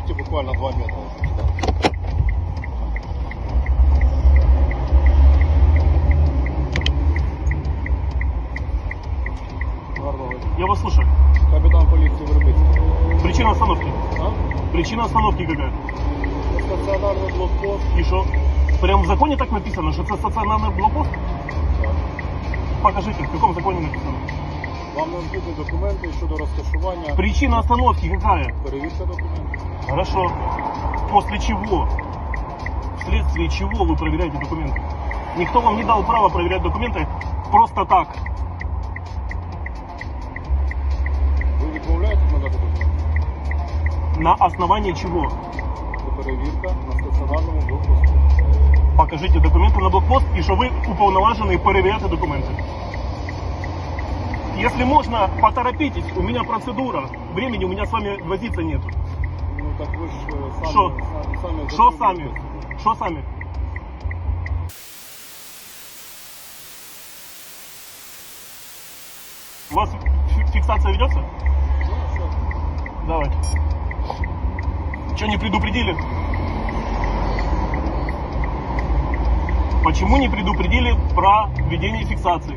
Отъедьте буквально 2 метра. Гарного дня. Я вас слушаю. Капитан полиции Вербицкий. Причина остановки. А? Причина остановки какая? Стационарный блокпост. И что? Прям в законе так написано, что это стационарный блокпост? Так. Покажите, в каком законе написано. Вам необхідні документи щодо розташування. Причина остановки какая? Перевірка документів. Хорошо. После чего? Вследствие чего вы проверяете документы? Никто вам не дал права проверять документы просто так. Ви відмовляєтесь надати документи? На основании чего? Це перевірка на стаціонарному блокпосту. Покажите документы на блокпост и что вы уполноважены проверять документы. Если можно, поторопитесь, у меня процедура. Времени у меня с вами возиться нет. Ну так ви ж е, самі, Що? самі, самі Что сами? затримуєтесь. Что сами? У вас фи- фиксация ведется? Ну, все. Давайте. Что не предупредили? Почему не предупредили про ведение фиксации?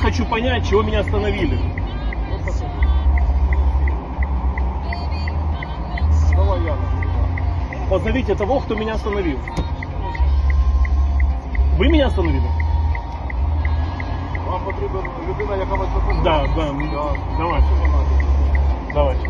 Хочу понять, чего меня остановили. Давай. Позовите того, кто меня остановил. Вы меня остановили? Вам потрібна людина, яка вас допоможе? Да, да. Да. Давай.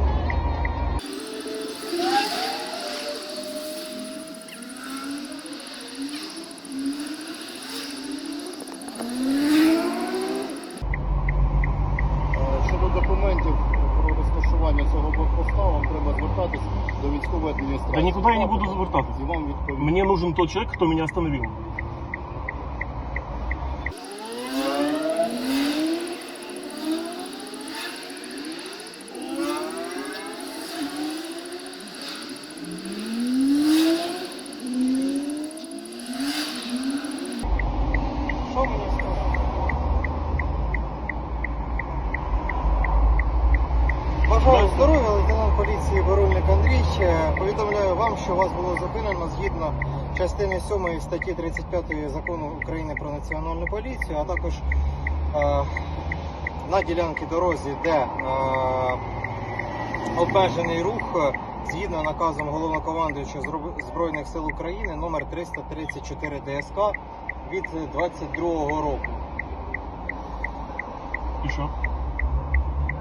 цього блокпоста, вам треба звертатись до військової адміністрації. Да никуда я не буду звертатись. І вам відповідь. Мне нужен тот человек, кто меня остановил. Бажаю здоров'я, лейтенант поліції Борольник Андрій. Повідомляю вам, що вас було зупинено згідно частини 7 статті 35 закону України про національну поліцію, а також е, на ділянці дорозі, де е, обмежений рух згідно наказом головнокомандуючого Збройних сил України номер 334 ДСК від 22 року. И что?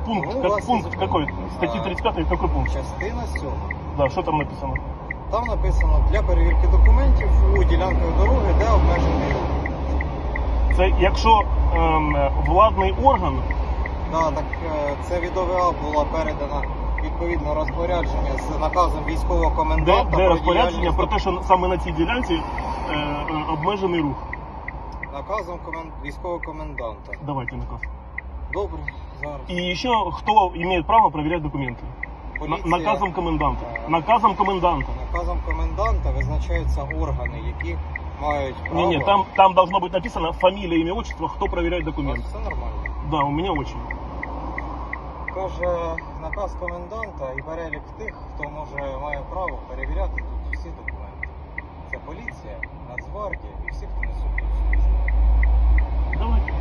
Пункт, Ну, как, вас пункт из- какой? Статьи 35 какой пункт? Частина 7. Да, что там написано? Там написано для перевірки документів у ділянках дороги, де обмежений рух. Це якщо ем, владний орган, Да, так е, це від ОВА було передано відповідно розпорядження з наказом військового де, коменданта де про розпорядження діяльність- про те, що саме на цій ділянці е, е, обмежений рух. наказом комен... військового коменданта. Давайте наказ. Добре, зараз. И еще кто имеет право проверять документы? На- Поліція- наказом коменданта. Е, Наказом коменданта. Наказом коменданта визначаються органи, які мають право. Не, не, там, там должно быть написано фамилия, имя, отчество, кто проверяет У вас документы. все нормально. Да, у меня очень. Каже наказ коменданта і перелік тих, хто може має право перевіряти тут всі документи. Це поліція, Нацгвардія і всі, хто несуть тут службу. Давайте.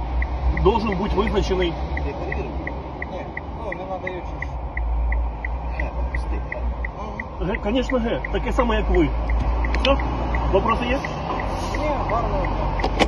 Должен быть вызначенный. Ні, ну не надаючи ж. Мгм. Г, конечно, Г. Таке саме, як ви. Все? Вопросы есть? Ні, гарного дня.